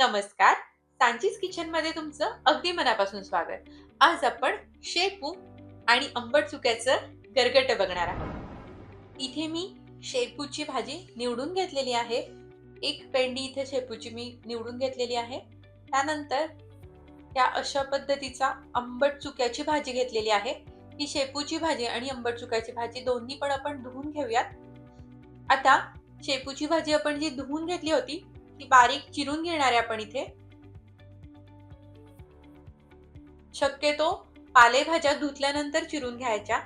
नमस्कार सांचीज किचनमध्ये तुमचं अगदी मनापासून स्वागत. आज आपण शेपू आणि आंबट चुक्याचं गरगट बघणार आहोत. इथे मी शेपूची भाजी निवडून घेतलेली आहे. एक पेंडी इथे शेपूची मी निवडून घेतलेली आहे. त्यानंतर या अशा पद्धतीचा आंबट चुक्याची भाजी घेतलेली आहे. ही शेपूची भाजी आणि आंबट चुक्याची भाजी दोन्ही पण आपण धुवून घेऊयात. आता शेपूची भाजी आपण जी धुवून घेतली होती ती बारीक चिरून घेणार आहे आपण इथे. शक्यतो पालेभाज्या धुतल्यानंतर चिरून घ्यायच्या.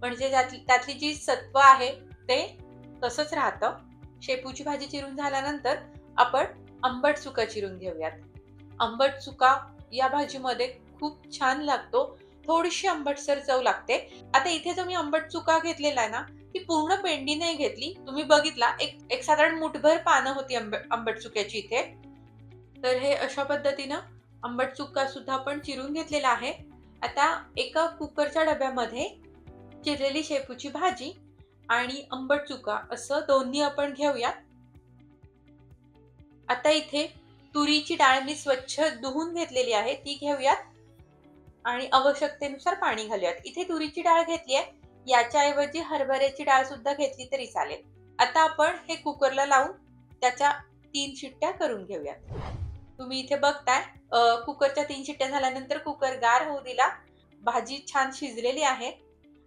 म्हणजे त्यातली जी सत्व आहे ते तसंच राहतं. शेपूची भाजी चिरून झाल्यानंतर आपण आंबट चुका चिरून घेऊयात. आंबट चुका या भाजीमध्ये खूप छान लागतो. थोडीशी आंबटसर चव लागते. आता इथे जो मी आंबट चुका घेतलेला आहे ना ती पूर्ण पेंडी नाही घेतली. तुम्ही बघितला एक एक साधारण मुठभर पानं होती आंब आंबट चुक्याची इथे. तर हे अशा पद्धतीनं आंबट चुका सुद्धा आपण चिरून घेतलेला आहे. आता एका कुकरच्या डब्यामध्ये चिरलेली शेपूची भाजी आणि आंबट चुका असं दोन्ही आपण घेऊयात. आता इथे तुरीची डाळ मी स्वच्छ धुवून घेतलेली आहे ती घेऊयात. आणि आवश्यकतेनुसार पाणी घालूयात. इथे तुरीची डाळ घेतली आहे. याच्याऐवजी हरभऱ्याची डाळ सुद्धा घेतली तरी चालेल. आता आपण हे कुकरला लावून त्याच्या तीन शिट्ट्या करून घेऊयात. तुम्ही इथे बघताय कुकरच्या तीन शिट्ट्या झाल्यानंतर कुकर गार होऊ दिला. भाजी छान शिजलेली आहे.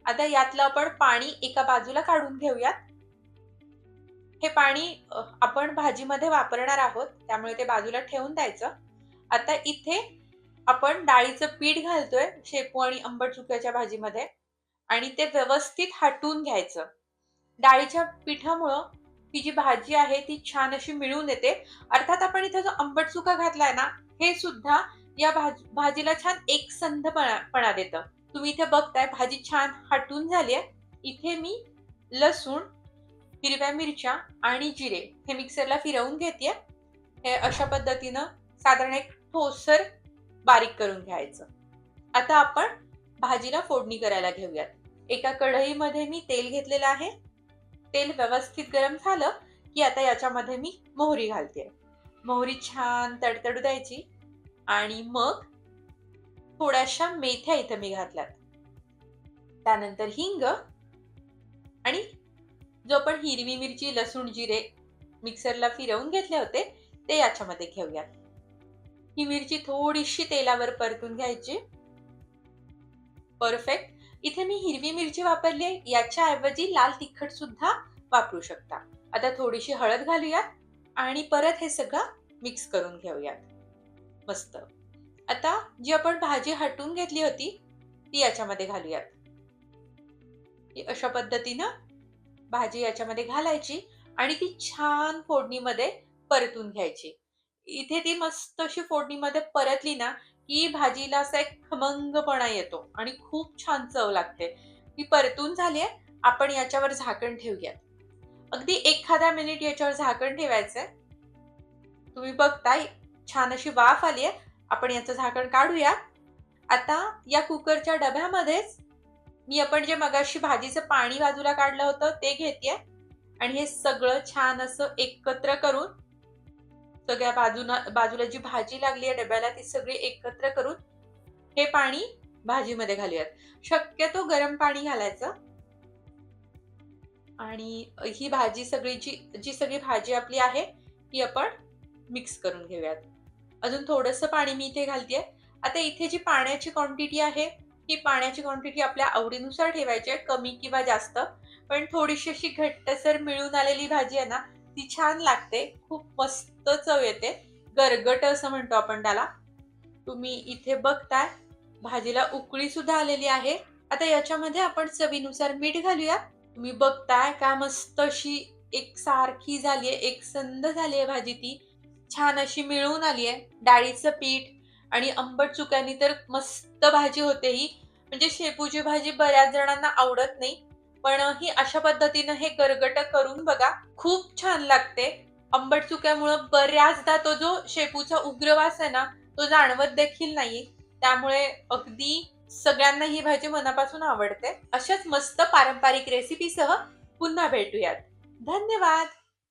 आता यातलं आपण पाणी एका बाजूला काढून घेऊयात. हे पाणी आपण भाजीमध्ये वापरणार आहोत त्यामुळे ते बाजूला ठेवून द्यायचं. आता इथे आपण डाळीचं पीठ घालतोय शेपू आणि आंबट चुक्याच्या भाजीमध्ये. आणि ते व्यवस्थित हटवून घ्यायचं. डाळीच्या पिठामुळं ही जी भाजी आहे ती छान अशी मिळून येते. अर्थात आपण इथे जो आंबट सुका घातलाय ना हे सुद्धा या भाज भाजीला छान एक संधपणा देतं. तुम्ही इथे बघताय भाजी छान हटून झाली आहे इथे मी लसूण हिरव्या मिरच्या आणि जिरे हे मिक्सरला फिरवून घेते हे अशा पद्धतीनं साधारण एक ठोसर बारीक करून घ्यायचं. आता आपण भाजीला फोडणी करायला घेऊयात. एका कढईमध्ये मी तेल घेतलेलं आहे. तेल व्यवस्थित गरम झालं की आता याच्यामध्ये मी मोहरी घालते. मोहरी छान तडतडू द्यायची आणि मग थोड्याशा मेथ्या इथं मी घातल्यात. त्यानंतर हिंग आणि जो आपण हिरवी मिरची लसूण जिरे मिक्सरला फिरवून घेतले होते ते याच्यामध्ये घेऊयात. ही मिरची थोडीशी तेलावर परतून घ्यायची. परफेक्ट. इथे मी हिरवी मिरची वापरली आहे. याच्या ऐवजी लाल तिखट सुद्धा वापरू शकता. आता थोडीशी हळद घालूयात आणि परत हे सगळं मिक्स करून घेऊयात. मस्त. आता जी आपण भाजी हटवून घेतली होती ती याच्यामध्ये घालूयात. अशा पद्धतीनं भाजी याच्यामध्ये घालायची आणि ती छान फोडणीमध्ये परतून घ्यायची. इथे ती मस्त अशी फोडणीमध्ये परतली ना की भाजीला असा एक खमंगपणा येतो आणि खूप छान चव लागते. ती परतून झाली आहे. आपण याच्यावर झाकण ठेवूयात. अगदी एखादा मिनिट याच्यावर झाकण ठेवायचंय. तुम्ही बघताय छान अशी वाफ आली आहे. आपण याचं झाकण काढूया आता या कुकरच्या डब्यामध्येच मी आपण जे मगाशी भाजीचं पाणी बाजूला काढलं होतं ते घेते आणि हे सगळं छान असं एकत्र करून सगळ्या बाजूला बाजूला जी भाजी लागली आहे डब्याला ती सगळी एकत्र करून हे पाणी भाजीमध्ये घालूयात. शक्यतो गरम पाणी घालायचं. आणि ही भाजी सगळी जी जी सगळी भाजी आपली आहे ती आपण मिक्स करून घेऊयात. अजून थोडंसं पाणी मी इथे घालते आता इथे जी पाण्याची क्वांटिटी आहे ही पाण्याची क्वांटिटी आपल्या आवडीनुसार ठेवायची आहे कमी किंवा जास्त. पण थोडीशी अशी घट्टसर मिळून आलेली भाजी आहे ना ती छान लागते. खूप मस्त चव येते. गरगट असं म्हणतो आपण त्याला. तुम्ही इथे बघताय भाजीला उकळी सुद्धा आलेली आहे. आता याच्यामध्ये आपण चवीनुसार मीठ घालूया. तुम्ही बघताय का मस्त अशी एक सारखी झाली आहे एक संद झाली आहे भाजी ती. छान अशी मिळून आली आहे. डाळीचं पीठ आणि आंबट चुक्यानी तर मस्त भाजी होते ही. म्हणजे शेपूची भाजी बऱ्याच जणांना आवडत नाही. पण ही अशा पद्धतीनं हे गरगट करून बघा खूप छान लागते. आंबट चुक्यामुळं बऱ्याचदा तो जो शेपूचा उग्रवास आहे ना तो जाणवत देखील नाही त्यामुळे अगदी सगळ्यांना ही भाजी मनापासून आवडते. अशाच मस्त पारंपरिक रेसिपीसह पुन्हा भेटूयात. धन्यवाद!